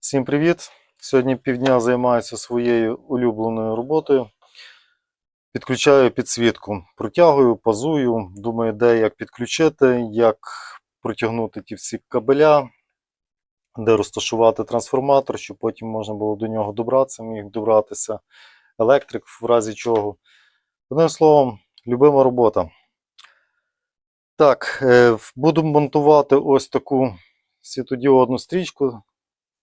Всім привіт! Сьогодні півдня займаюся своєю улюбленою роботою. Підключаю підсвітку. Протягую, пазую, думаю, де як підключити, як протягнути ті всі кабеля, де розташувати трансформатор, щоб потім можна було до нього добратися, міг добратися електрик, в разі чого. Одним словом, любима робота. Так, е, буду монтувати ось таку світодіодну стрічку.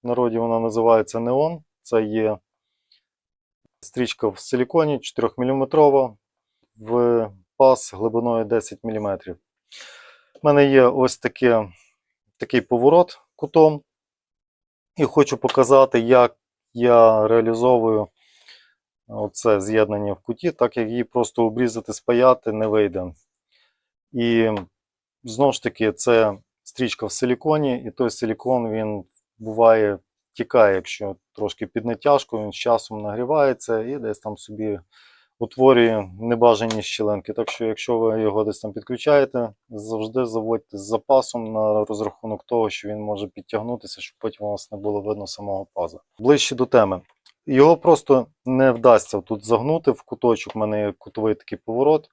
Народі вона називається Неон. Це є стрічка в силіконі 4 мм в пас глибиною 10 мм. У мене є ось таке, такий поворот кутом. І хочу показати, як я реалізовую оце з'єднання в куті, так як її просто обрізати, спаяти не вийде. І знову ж таки, це стрічка в силіконі, і той силікон він буває тікає, якщо трошки під натяжку, він з часом нагрівається і десь там собі утворює небажані щілинки. Так що, якщо ви його десь там підключаєте, завжди заводьте з запасом на розрахунок того, що він може підтягнутися, щоб потім у вас не було видно самого паза. Ближче до теми. Його просто не вдасться тут загнути в куточок. У мене є кутовий такий поворот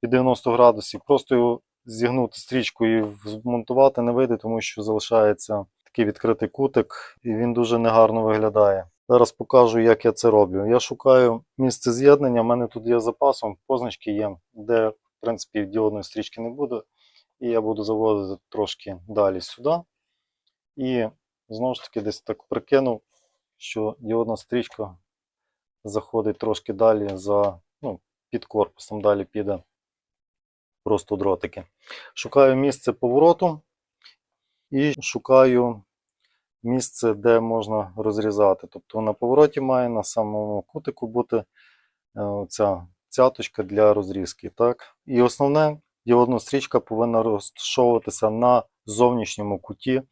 під 90 градусів. Просто його зігнути стрічкою і змонтувати не вийде, тому що залишається такий відкритий кутик, і він дуже негарно виглядає. Зараз покажу, як я це роблю. Я шукаю місце з'єднання. У мене тут є запасом, позначки є, де, в принципі, діодної стрічки не буде. І я буду заводити трошки далі сюди. І знову ж таки, десь так прикинув, що діодна стрічка заходить трошки далі за, ну, під корпусом, далі піде просто дротики. Шукаю місце повороту і шукаю місце, де можна розрізати. Тобто на повороті має на самому кутику бути е, ця цяточка для розрізки. Так? І основне, діодна стрічка повинна розташовуватися на зовнішньому куті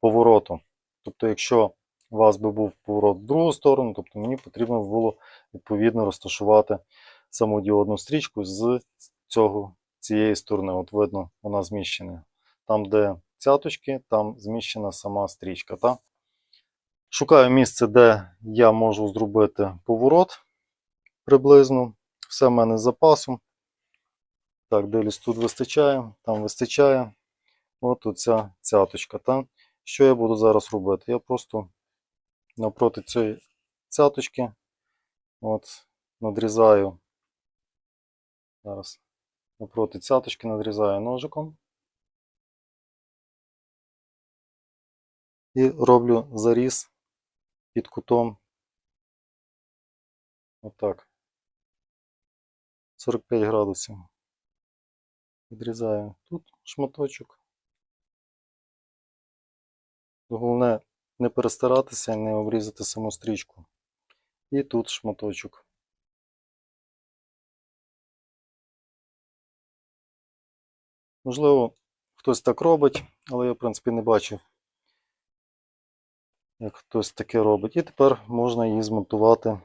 повороту. Тобто, якщо у вас би був поворот в другу сторону, тобто мені потрібно було відповідно розташувати саму діодну стрічку з цього, цієї сторони. От видно, вона зміщена. Там, де цяточки, там зміщена сама стрічка. Та? Шукаю місце, де я можу зробити поворот приблизно. Все в мене з запасом. Так, дивлюсь, тут вистачає, там вистачає. От оця цяточка. Та? Що я буду зараз робити? Я просто навпроти цієї цяточки от, надрізаю. Зараз навпроти цяточки надрізаю ножиком. І роблю заріз під кутом. Отак. 45 градусів. Відрізаю тут шматочок. Головне не перестаратися не обрізати саму стрічку. І тут шматочок. Можливо, хтось так робить, але я, в принципі, не бачив, як хтось таке робить. І тепер можна її змонтувати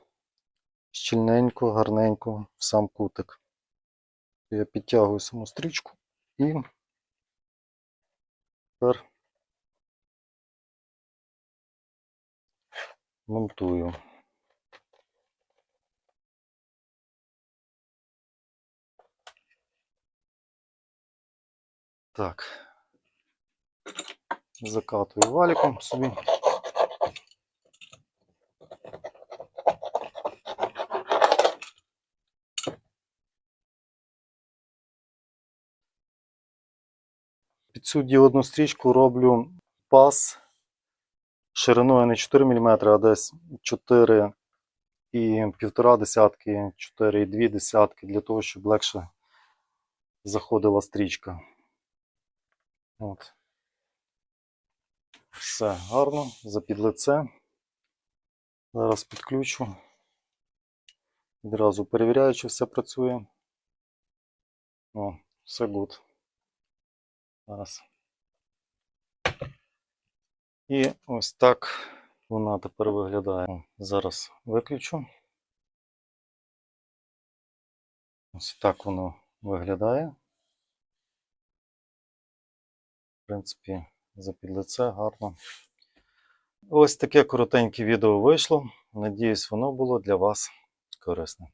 щільненько, гарненько в сам кутик. Я підтягую саму стрічку і тепер монтую. Так. Закатую валиком собі. Під цю діодну стрічку роблю пас шириною не 4 мм, а десь 4 і півтора десятки, 4,2 десятки, для того, щоб легше заходила стрічка. От. Все гарно, запід лице. Зараз підключу. Відразу перевіряю, чи все працює. О, все good. Зараз. І ось так вона тепер виглядає. Зараз виключу. Ось так воно виглядає. В принципі, за підлице гарно. Ось таке коротеньке відео вийшло. Надіюсь, воно було для вас корисне.